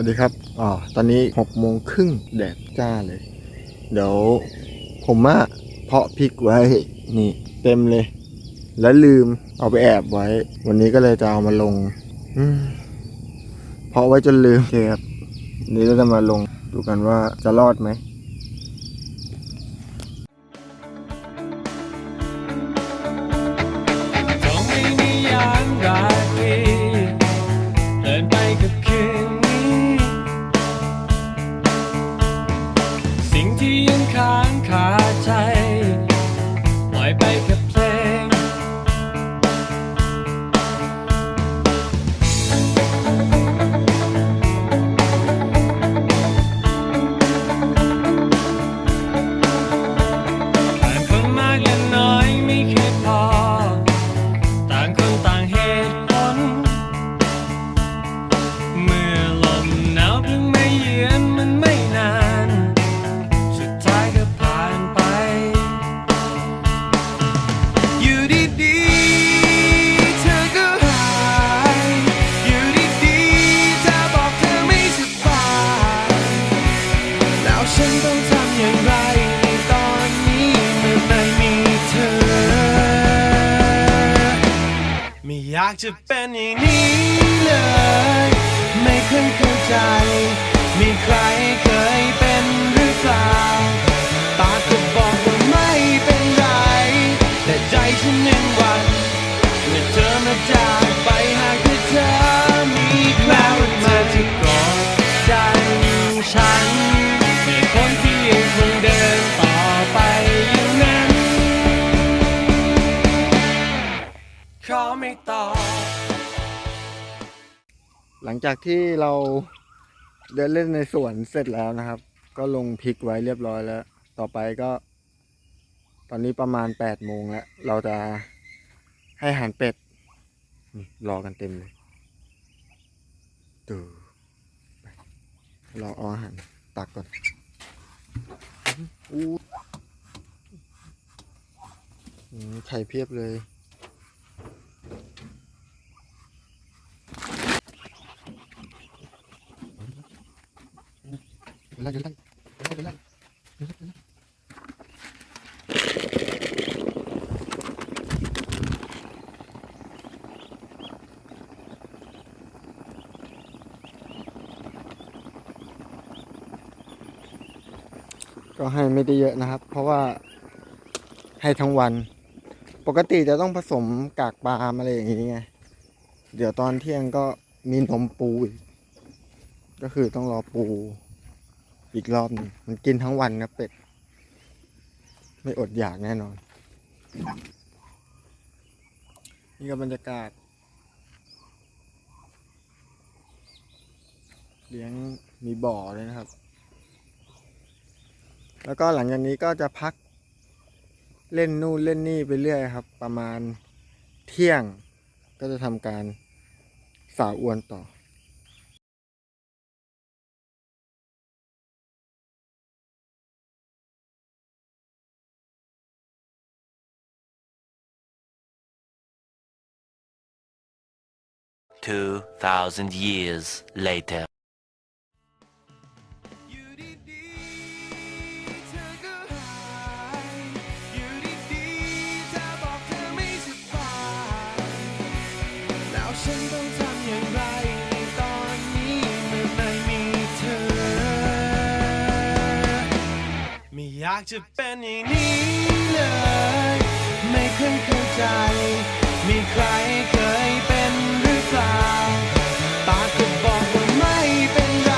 วัสดีครับอ๋อตอนนี้หกโมงครึ่งแดดจ้าเลย เดี๋ยวผมอะเพาะพริกไว้นี่เต็มเลย แล้วลืมเอาไปแอบไว้ วันนี้ก็เลยจะเอามาลงเพาะไว้จนลืมเครับนี่เราจะมาลงดูกันว่าจะรอดไหมเดินไปกับคืน ที่ยังค้างคา ฉันต้องทำอย่างไรในตอนนี้เมื่อไม่มีเธอ ไม่อยากจะเป็นอย่างนี้เลย ไม่ตอบหลังจากที่เราเดินเล่นในสวนเสร็จแล้วนะครับ ก็ลงพริกไว้เรียบร้อยแล้ว ต่อไปก็ ตอนนี้ประมาณแปดโมงแล้ว เราจะให้อาหารเป็ดรอกันเต็มเลยดูไปเราเอาอาหารตักก่อนอู้ไข่เพียบเลย เดี๋ยวไล่ไล่ไล่ไล่ไล่ไล่ก็ให้ไม่ได้เยอะนะครับ เพราะว่าให้ทั้งวัน ปกติจะต้องผสมกากปลาอะไรอย่างนี้ไงเดี๋ยวตอนเที่ยงก็มีนมปูอีกก็คือต้องรอปู อีกรอบหนึงมันกินทั้งวันครับเป็ด ไม่อดอยากแน่นอน นี่ก็บรรยากาศ เลี้ยงมีบ่อเลยนะครับ แล้วก็หลังจากนี้ก็จะพักเล่นนู่นเล่นนี่ไปเรื่อยครับ ประมาณเที่ยงก็จะทำการสาวอวนต่อ 2,000 years later องทำนปีต่อมอยากจะเป็นอย่างนี้เลย ไม่เคยเข้าใจ มีใครเคย ปากก็บอกว่าไม่เป็นไร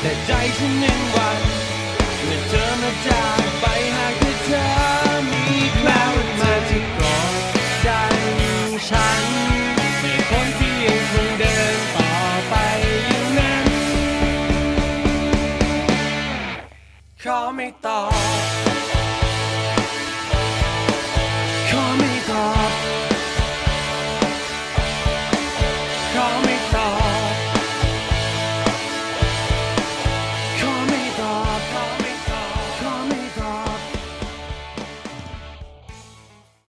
แต่ใจฉันยังหวั่นเมื่อเธอมาจากไปหากเธอมีใครมาจะกอดใจฉันเหตุผลที่ยังคงเดินต่อไปอย่างนั้น ขอไม่ตอบ